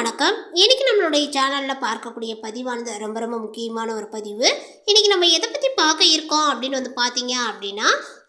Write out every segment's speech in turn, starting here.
வணக்கம். இன்னைக்கு நம்மளுடைய சேனலில் பார்க்கக்கூடிய பதிவானது ரொம்ப ரொம்ப முக்கியமான ஒரு பதிவு. இன்னைக்கு நம்ம எதை பற்றி பார்க்க இருக்கோம் அப்படின்னு வந்து பார்த்தீங்க அப்படின்னா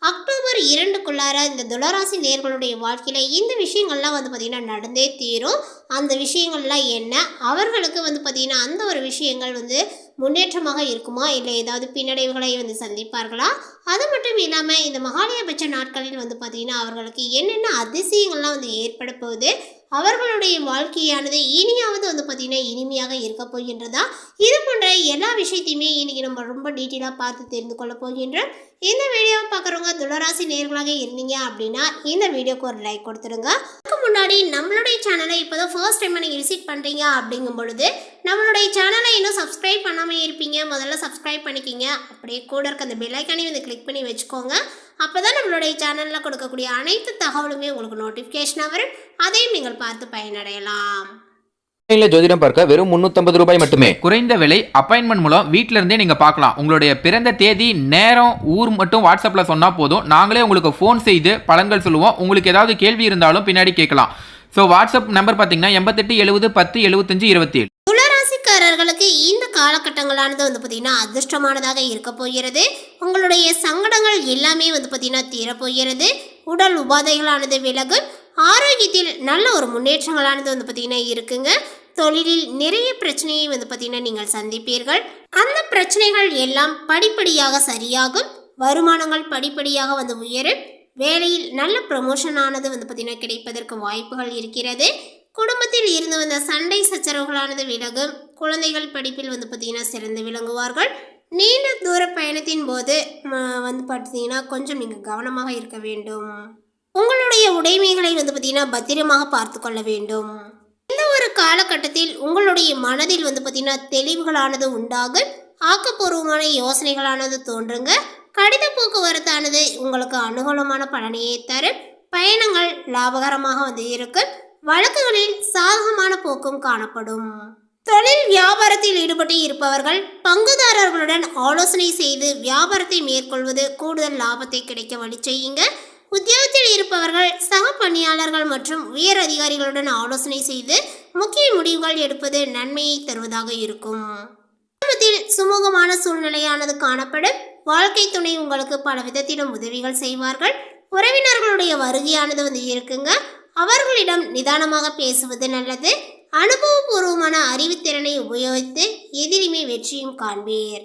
அக்டோபர் இரண்டுக்குள்ளார இந்த துளராசி நேர்களுடைய வாழ்க்கையில் இந்த விஷயங்கள்லாம் வந்து பார்த்திங்கன்னா நடந்தே தீரும். அந்த விஷயங்கள்லாம் என்ன? அவர்களுக்கு வந்து பார்த்திங்கன்னா அந்த ஒரு விஷயங்கள் வந்து முன்னேற்றமாக இருக்குமா? இல்லை ஏதாவது பின்னடைவுகளை வந்து சந்திப்பார்களா? அது மட்டும் இல்லாமல் இந்த மகாலயபட்ச நாட்களில் வந்து பார்த்திங்கன்னா அவர்களுக்கு என்னென்ன அதிசயங்கள்லாம் வந்து ஏற்பட போகுது? அவர்களுடைய வாழ்க்கையானது இனியாவது வந்து பார்த்திங்கன்னா இனிமையாக இருக்க போகின்றதா? இது போன்ற எல்லா விஷயத்தையுமே இன்றைக்கி நம்ம ரொம்ப டீட்டெயிலாக பார்த்து தெரிந்து கொள்ள போகின்றோம். இந்த வீடியோவை பார்க்குறவங்க துளராசி நேர்களாக இருந்தீங்க அப்படின்னா இந்த வீடியோக்கு ஒரு லைக் கொடுத்துருங்க அதுக்கு முன்னாடி நம்மளுடைய சேனலை இப்போ தான் ஃபர்ஸ்ட் டைம் நீங்கள் விசிட் பண்ணுறீங்க அப்படிங்கும் பொழுது நம்மளுடைய சேனலை இன்னும் சப்ஸ்கிரைப் பண்ணாமல் இருப்பீங்க. முதல்ல சப்ஸ்கிரைப் பண்ணிக்கிங்க. அப்படியே கூட இருக்க அந்த பெல்லைக்கானே வந்து கிளிக் பண்ணி வச்சுக்கோங்க. அப்போ தான் நம்மளுடைய சேனலில் கொடுக்கக்கூடிய அனைத்து தகவலுமே உங்களுக்கு நோட்டிஃபிகேஷனாக வரும். அதையும் நீங்கள் பார்த்து பயனடையலாம். ஆன்லைனில் ஜோதிடம் பார்க்க வெறும் முந்நூற்றம்பது ரூபாய் மட்டுமே. குறைந்த விலை அப்பாயின்மெண்ட் மூலம் வீட்டில இருந்தே நீங்க பார்க்கலாம். உங்களுடைய பிறந்த தேதி நேரம் ஊர் மட்டும் வாட்ஸ்அப்ல சொன்னா போதும். நாங்களே உங்களுக்கு ஃபோன் செய்து பலன்கள் சொல்லுவோம். உங்களுக்கு ஏதாவது கேள்வி இருந்தாலும் பின்னாடி கேட்கலாம். ஸோ வாட்ஸ்அப் நம்பர் பார்த்தீங்கன்னா எண்பத்தெட்டு எழுபது பத்து எழுபத்தஞ்சு இருபத்தி ஏழு இந்த காலகட்டங்களானது வந்து பார்த்திங்கன்னா அதிர்ஷ்டமானதாக இருக்க போகிறது. உங்களுடைய சங்கடங்கள் எல்லாமே வந்து பார்த்திங்கன்னா தீரப்போகிறது. உடல் உபாதைகளானது விலகும். ஆரோக்கியத்தில் நல்ல ஒரு முன்னேற்றங்களானது வந்து பார்த்திங்கன்னா இருக்குங்க. தொழிலில் நிறைய பிரச்சனையை வந்து பார்த்திங்கன்னா நீங்கள் சந்திப்பீர்கள். அந்த பிரச்சனைகள் எல்லாம் படிப்படியாக சரியாகும். வருமானங்கள் படிப்படியாக வந்து உயரும். வேலையில் நல்ல ப்ரமோஷன் ஆனது வந்து பார்த்திங்கன்னா கிடைப்பதற்கு வாய்ப்புகள் இருக்கிறது. குடும்பத்தில் இருந்து வந்த சண்டை சச்சரவுகளானது விலகும். குழந்தைகள் படிப்பில் வந்து பார்த்திங்கன்னா சிறந்து விளங்குவார்கள். நீண்ட தூர பயணத்தின் போது வந்து பார்த்தீங்கன்னா கொஞ்சம் நீங்கள் கவனமாக இருக்க வேண்டும். உங்களுடைய உடைமைகளை வந்து பார்த்திங்கன்னா பத்திரமாக பார்த்து கொள்ள வேண்டும். இந்த ஒரு காலகட்டத்தில் உங்களுடைய மனதில் வந்து பார்த்தீங்கன்னா தெளிவுகளானது உண்டாகும். ஆக்கப்பூர்வமான யோசனைகளானது தோன்றுங்க. கடித போக்குவரத்தானது உங்களுக்கு அனுகூலமான பலனையே தரும். பயணங்கள் லாபகரமாக வந்து இருக்கும். வழக்குகளில் சாதகமான போக்கும் காணப்படும். தொழில் வியாபாரத்தில் ஈடுபட்டு இருப்பவர்கள் பங்குதாரர்களுடன் ஆலோசனை செய்து வியாபாரத்தை மேற்கொள்வது கூடுதல் லாபத்தை கிடைக்க வழி செய்யுங்க. உத்தியோகத்தில் இருப்பவர்கள் சக பணியாளர்கள் மற்றும் உயர் அதிகாரிகளுடன் ஆலோசனை செய்து முக்கிய முடிவுகள் எடுப்பது நன்மையை தருவதாக இருக்கும். குடும்பத்தில் சுமூகமான சூழ்நிலையானது காணப்படும். வாழ்க்கை துணை உங்களுக்கு பல விதத்திலும் உதவிகள் செய்வார்கள். உறவினர்களுடைய வருகையானது வந்து இருக்குங்க. அவர்களிடம் நிதானமாக பேசுவது நல்லது. அனுபவபூர்வமான அறிவுத்திறனை உபயோகித்து எதிரிமை வெற்றியும் காண்பீர்.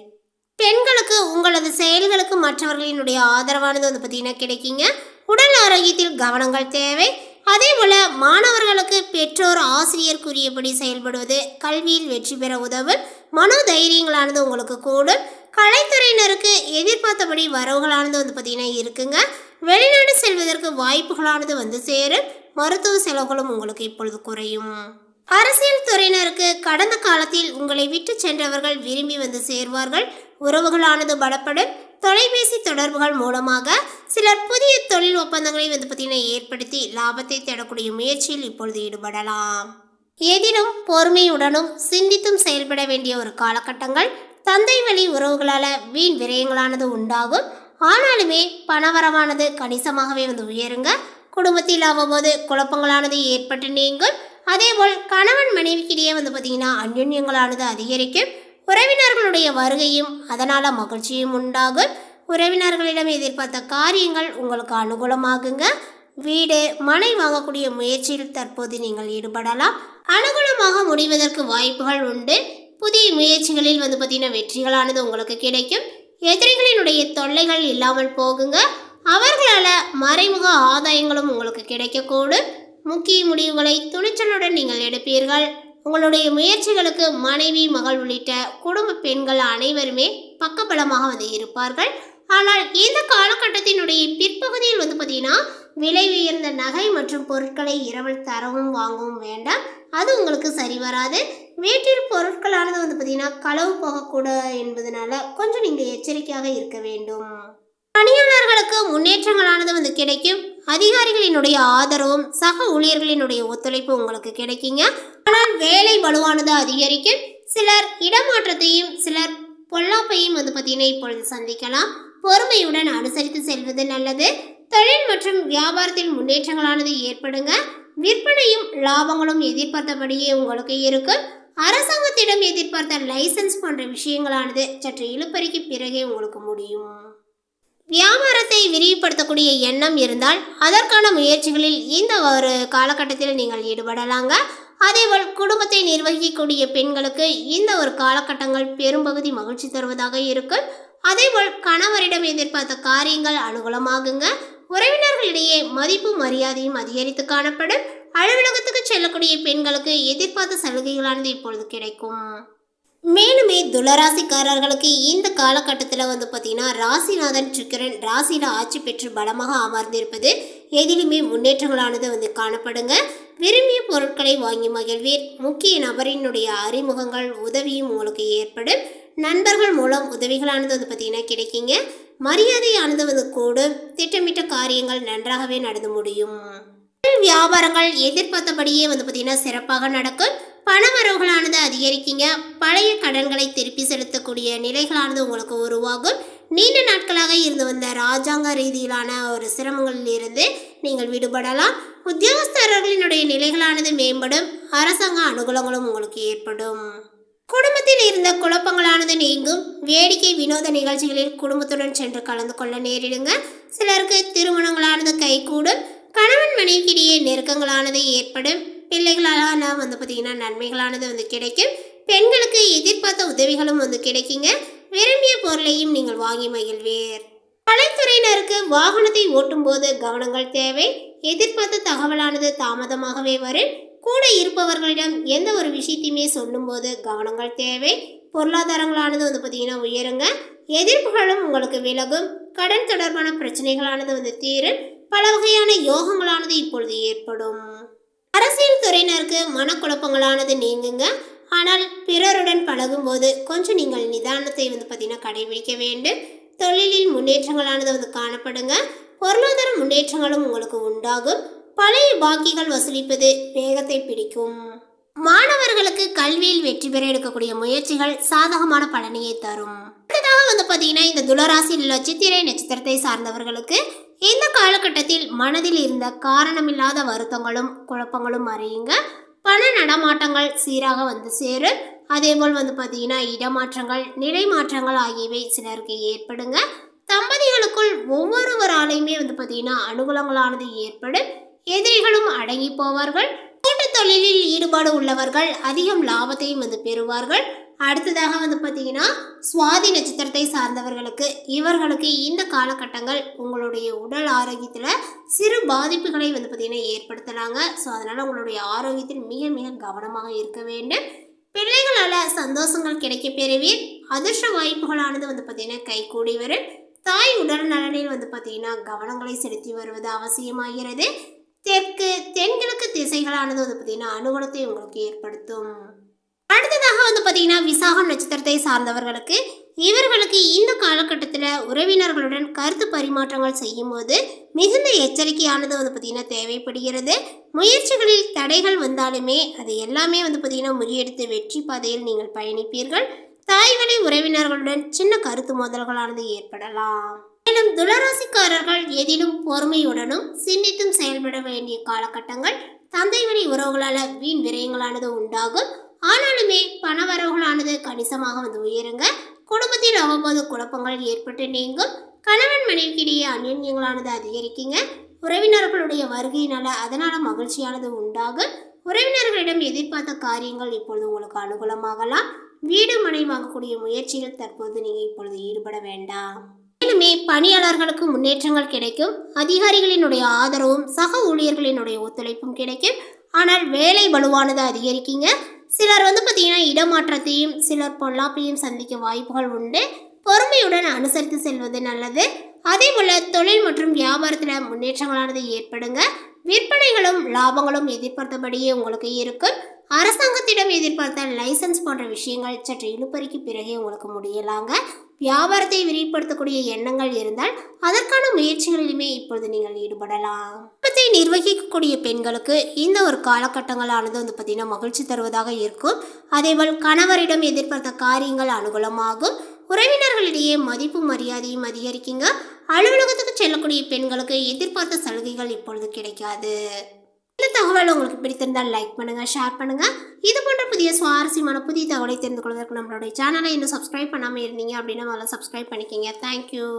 பெண்களுக்கு உங்களது செயல்களுக்கு மற்றவர்களினுடைய ஆதரவானது வந்து பார்த்தீங்கன்னா கிடைக்குங்க. உடல் ஆரோக்கியத்தில் கவனங்கள் தேவை. அதே போல மாணவர்களுக்கு பெற்றோர் ஆசிரியர் கூறியபடி செயல்படுவது கல்வியில் வெற்றி பெற உதவும். மனோதைரியங்களானது உங்களுக்கு கூடும். கலைத்துறையினருக்கு எதிர்பார்த்தபடி வரவுகளானது வந்து பார்த்தீங்கன்னா இருக்குங்க. வெளிநாடு செல்வதற்கு வாய்ப்புகளானது வந்து சேரும். மருத்துவ செலவுகளும் உங்களுக்கு இப்பொழுது குறையும். அரசியல் துறையினருக்கு கடந்த காலத்தில் உங்களை விட்டு சென்றவர்கள் விரும்பி வந்து சேர்வார்கள். உறவுகளானது பலப்படும். தொலைபேசி தொடர்புகள் மூலமாக சிலர் புதிய தொழில் ஒப்பந்தங்களை வந்து பார்த்தீங்கன்னா ஏற்படுத்தி லாபத்தை தேடக்கூடிய முயற்சியில் இப்பொழுது ஈடுபடலாம். எதிலும் பொறுமையுடனும் சிந்தித்தும் செயல்பட வேண்டிய ஒரு காலகட்டங்கள். தந்தை வழி உறவுகளால் வீண் விரயங்களானது உண்டாகும். ஆனாலுமே பணவரவானது கணிசமாகவே வந்து உயருங்க. குடும்பத்தில் அவ்வப்போது குழப்பங்களானது ஏற்பட்டு நீங்கும். அதேபோல் கணவன் மனைவிக்கிடையே வந்து பார்த்திங்கன்னா அந்யுன்யங்களானது அதிகரிக்கும். உறவினர்களுடைய வருகையும் அதனால் மகிழ்ச்சியும் உண்டாகும். உறவினர்களிடம் எதிர்பார்த்த காரியங்கள் உங்களுக்கு அனுகூலமாகுங்க. வீடு மனை வாங்கக்கூடிய முயற்சியில் தற்போது நீங்கள் ஈடுபடலாம். அனுகூலமாக முடிவதற்கு வாய்ப்புகள் உண்டு. புதிய முயற்சிகளில் வந்து பார்த்தீங்கன்னா வெற்றிகளானது உங்களுக்கு கிடைக்கும். எதிரிகளினுடைய தொல்லைகள் இல்லாமல் போகுங்க. அவர்களால் மறைமுக ஆதாயங்களும் உங்களுக்கு கிடைக்கக்கூடும். முக்கிய முடிவுகளை துணிச்சலுடன் நீங்கள் எடுப்பீர்கள். உங்களுடைய முயற்சிகளுக்கு மனைவி மகள் உள்ளிட்ட குடும்ப பெண்கள் அனைவருமே பக்கபலமாக வந்து இருப்பார்கள். ஆனால் இந்த காலகட்டத்தினுடைய பிற்பகுதியில் வந்து பார்த்தீங்கன்னா விலை உயர்ந்த நகை மற்றும் பொருட்களை இரவல் தரவும் வாங்கவும் வேண்டாம். அது உங்களுக்கு சரி வராது. வீட்டில் பொருட்களானது வந்து பார்த்தீங்கன்னா களவு போகக்கூட என்பதனால கொஞ்சம் நீங்கள் எச்சரிக்கையாக இருக்க வேண்டும். பணியாளர்களுக்கு முன்னேற்றங்களானது வந்து கிடைக்கும். அதிகாரிகளினுடைய ஆதரவும் சக ஊழியர்களினுடைய ஒத்துழைப்பு உங்களுக்கு கிடைக்குங்க. ஆனால் வேலை வலுவானது அதிகரிக்கும். சிலர் இடமாற்றத்தையும் சிலர் பொல்லாப்பையும் வந்து பார்த்தீங்கன்னா இப்பொழுது சந்திக்கலாம். பொறுமையுடன் அனுசரித்து செல்வது நல்லது. தொழில் மற்றும் வியாபாரத்தில் முன்னேற்றங்களானது ஏற்படுங்க. விற்பனையும் லாபங்களும் எதிர்பார்த்தபடியே உங்களுக்கு இருக்கும் அரசாங்கத்திடம் எதிர்பார்த்த லைசன்ஸ் போன்ற விஷயங்களானது சற்று இழுப்பறிக்கு பிறகே உங்களுக்கு முடியும். வியாபாரத்தை விரிவுபடுத்தக்கூடிய எண்ணம் இருந்தால் அதற்கான முயற்சிகளில் இந்த ஒரு காலகட்டத்தில் நீங்கள் ஈடுபடலாங்க. அதேபோல் குடும்பத்தை நிர்வகிக்கக்கூடிய பெண்களுக்கு இந்த ஒரு காலகட்டங்கள் பெரும்பகுதி மகிழ்ச்சி தருவதாக இருக்கும். அதேபோல் கணவரிடம் எதிர்பார்த்த காரியங்கள் அனுகூலமாகுங்க. உறவினர்களிடையே மதிப்பு மரியாதையும் அதிகரித்து காணப்படும். அலுவலகத்துக்கு செல்லக்கூடிய பெண்களுக்கு எதிர்பார்த்த சலுகைகளானது இப்பொழுது கிடைக்கும். மேலுமே துளராசிக்காரர்களுக்கு இந்த காலகட்டத்தில் வந்து பார்த்தீங்கன்னா ராசிநாதன் சுக்கரன் ராசியில் ஆட்சி பெற்று பலமாக அமர்ந்திருப்பது எதிலுமே முன்னேற்றங்களானது வந்து காணப்படுங்க. விரும்பிய பொருட்களை வாங்கி மகிழ்வீர். முக்கிய நபரினுடைய அறிமுகங்கள் உதவியும் உங்களுக்கு ஏற்படும். நண்பர்கள் மூலம் உதவிகளானது வந்து பார்த்தீங்கன்னா கிடைக்குங்க. மரியாதையானது வந்து கூடும். திட்டமிட்ட காரியங்கள் நன்றாகவே நடந்து முடியும். வியாபாரங்கள் எதிர்பார்த்தபடியே வந்து பார்த்தீங்கன்னா சிறப்பாக நடக்கும். பணவரவு கடனானது அதிகரிக்குங்க. பழைய கடன்களை திருப்பி செலுத்தக்கூடிய நிலைகளானது உங்களுக்கு உருவாகும். நீண்ட நாட்களாக இருந்து வந்த ராஜாங்க ரீதியிலான ஒரு சிரமங்களில் இருந்து நீங்கள் விடுபடலாம். உத்தியோகஸ்தர்களினுடைய நிலைகளானது மேம்படும். அரசாங்க அனுகூலங்களும் உங்களுக்கு ஏற்படும். குடும்பத்தில் இருந்த குழப்பங்களானது நீங்கும். வேடிக்கை வினோத நிகழ்ச்சிகளில் குடும்பத்துடன் சென்று கலந்து கொள்ள நேரிடுங்க. சிலருக்கு திருமணங்களானது கைகூடும். கணவன் மனைவிக்கிடையே நெருக்கங்களானது ஏற்படும். பிள்ளைகளால் வந்து பார்த்திங்கன்னா நன்மைகளானது வந்து கிடைக்கும். பெண்களுக்கு எதிர்பார்த்த உதவிகளும் வந்து கிடைக்குங்க. விரும்பிய பொருளையும் நீங்கள் வாங்கி மகிழ்வீர். கலைத்துறையினருக்கு வாகனத்தை ஓட்டும்போது கவனங்கள் தேவை. எதிர்பார்த்த தகவலானது தாமதமாகவே வரும். கூட இருப்பவர்களிடம் எந்த ஒரு விஷயத்தையுமே சொல்லும்போது கவனங்கள் தேவை. பொருளாதாரங்களானது வந்து பார்த்திங்கன்னா உயருங்க. எதிர்ப்புகளும் உங்களுக்கு விலகும். கடன் தொடர்பான பிரச்சனைகளானது வந்து தீரும். பல வகையான யோகங்களானது இப்பொழுது ஏற்படும். அரசியல் துறையினருக்கு மனக்குழப்பங்களானது நீங்குங்க. ஆனால் பிறருடன் பழகும்போது கொஞ்சம் நீங்கள் நிதானத்தை வந்து பார்த்தீங்கன்னா கடைபிடிக்க வேண்டும். தொழிலில் முன்னேற்றங்களானது வந்து காணப்படுங்க. பொருளாதார முன்னேற்றங்களும் உங்களுக்கு உண்டாகும். பழைய பாக்கிகள் வசூலிப்பது வேகத்தை பிடிக்கும். மாணவர்களுக்கு கல்வியில் வெற்றி பெற எடுக்கக்கூடிய முயற்சிகள் சாதகமான பலனையை தரும். அடுத்ததாக வந்து பார்த்தீங்கன்னா இந்த துளராசியில் உள்ள சித்திரை நட்சத்திரத்தை சார்ந்தவர்களுக்கு இந்த காலகட்டத்தில் மனதில் இருந்த காரணமில்லாத வருத்தங்களும் குழப்பங்களும் மறையுங்க. பண நடமாட்டங்கள் சீராக வந்து சேரும். அதேபோல் வந்து பார்த்தீங்கன்னா இடமாற்றங்கள் நிலை மாற்றங்கள் ஆகியவை சிலருக்கு ஏற்படுங்க. தம்பதிகளுக்குள் ஒவ்வொருவராலையுமே வந்து பார்த்தீங்கன்னா அனுகூலங்களானது ஏற்படும். எதிரிகளும் அடங்கி போவார்கள். கூட்டு தொழிலில் ஈடுபாடு உள்ளவர்கள் அதிகம் லாபத்தையும் வந்து பெறுவார்கள். அடுத்ததாக வந்து பார்த்தீங்கன்னா சுவாதி நட்சத்திரத்தை சார்ந்தவர்களுக்கு இவர்களுக்கு இந்த காலகட்டங்கள் உங்களுடைய உடல் ஆரோக்கியத்தில் சிறு பாதிப்புகளை வந்து பார்த்தீங்கன்னா ஏற்படுத்தலாங்க ஸோ அதனால் உங்களுடைய ஆரோக்கியத்தில் மிக மிக கவனமாக இருக்க வேண்டும். பிள்ளைகளால் சந்தோஷங்கள் கிடைக்க பெறுவீர். அதிர்ஷ்ட வாய்ப்புகளானது வந்து பார்த்தீங்கன்னா கைகூடி வரும். தாய் உடல் நலனில் வந்து பார்த்தீங்கன்னா கவனங்களை செலுத்தி வருவது அவசியமாகிறது. தெற்கு தென்கிழக்கு திசைகளானது வந்து பார்த்தீங்கன்னா அனுகூலத்தை உங்களுக்கு ஏற்படுத்தும். அடுத்ததாக வந்து பார்த்தீங்கன்னா விசாகம் நட்சத்திரத்தை சார்ந்தவர்களுக்கு இவர்களுக்கு இந்த காலகட்டத்தில் உறவினர்களுடன் கருத்து பரிமாற்றங்கள் செய்யும்போது மிகுந்த எச்சரிக்கையானது வந்து பார்த்திங்கன்னா தேவைப்படுகிறது. முயற்சிகளில் தடைகள் வந்தாலுமே அது எல்லாமே வந்து பார்த்திங்கன்னா முறியடித்து வெற்றி பாதையில் நீங்கள் பயணிப்பீர்கள். தாய்வழி உறவினர்களுடன் சின்ன கருத்து மோதல்களானது ஏற்படலாம். மேலும் துளராசிக்காரர்கள் எதிலும் பொறுமையுடனும் சிந்தித்தும் செயல்பட வேண்டிய காலகட்டங்கள் தந்தை வழி உறவுகளால் வீண் விரயங்களானது உண்டாகும். ஆனாலுமே பணவரவுகளானது கணிசமாக வந்து உயருங்க. குடும்பத்தில் அவ்வப்போது குழப்பங்கள் ஏற்பட்டு நீங்கும். கணவன் மனைவிக்கிடையே அந்யோன்யங்களானது அதிகரிக்குங்க. உறவினர்களுடைய வருகையினால அதனால மகிழ்ச்சியானது உண்டாகும். உறவினர்களிடம் எதிர்பார்த்த காரியங்கள் இப்பொழுது உங்களுக்கு அனுகூலமாகலாம். வீடு மனை வாங்கக்கூடிய முயற்சியில் தற்போது நீங்கள் இப்பொழுது ஈடுபட வேண்டாம். மேலுமே பணியாளர்களுக்கு முன்னேற்றங்கள் கிடைக்கும். அதிகாரிகளினுடைய ஆதரவும் சக ஊழியர்களினுடைய ஒத்துழைப்பும் கிடைக்கும். ஆனால் வேலை வலுவானது அதிகரிக்குங்க. சிலர் வந்து பார்த்தீங்கன்னா இடமாற்றத்தையும் சிலர் பொல்லாப்பையும் சந்திக்க வாய்ப்புகள் உண்டு. பொறுமையுடன் அனுசரித்து செல்வது நல்லது. அதே போல் தொழில் மற்றும் வியாபாரத்தில் முன்னேற்றங்களானது ஏற்படுங்க. விற்பனைகளும் லாபங்களும் எதிர்பார்த்தபடியே உங்களுக்கு இருக்கும். அரசாங்கத்திடம் எதிர்பார்த்த லைசன்ஸ் போன்ற விஷயங்கள் சற்று இழுப்பறிக்கு பிறகே உங்களுக்கு முடியலாங்க. வியாபாரத்தை விரிவுபடுத்தக்கூடிய எண்ணங்கள் இருந்தால் அதற்கான முயற்சிகளிலுமே இப்பொழுது நீங்கள் ஈடுபடலாம். குடும்பத்தை நிர்வகிக்கக்கூடிய பெண்களுக்கு இந்த ஒரு காலகட்டங்களானது வந்து பார்த்தீங்கன்னா மகிழ்ச்சி தருவதாக இருக்கும். அதேபோல் கணவரிடம் எதிர்பார்த்த காரியங்கள் அனுகூலமாகும். உறவினர்களிடையே மதிப்பு மரியாதையும் அதிகரிக்குங்க. அலுவலகத்துக்கு செல்லக்கூடிய பெண்களுக்கு எதிர்பார்த்த சலுகைகள் இப்பொழுது கிடைக்காது. இந்த தகவல் உங்களுக்கு பிடித்திருந்தால் லைக் பண்ணுங்க ஷேர் பண்ணுங்க. இது போன்ற புதிய சுவாரஸ்யமான புதிய தகவலை தெரிந்து கொள்வதற்கு நம்மளுடைய சேனலை இன்னும் சப்ஸ்கிரைப் பண்ணாமல் இருந்தீங்க அப்படின்னா முதல்ல சப்ஸ்கிரைப் பண்ணிக்கிங்க. தேங்க்யூ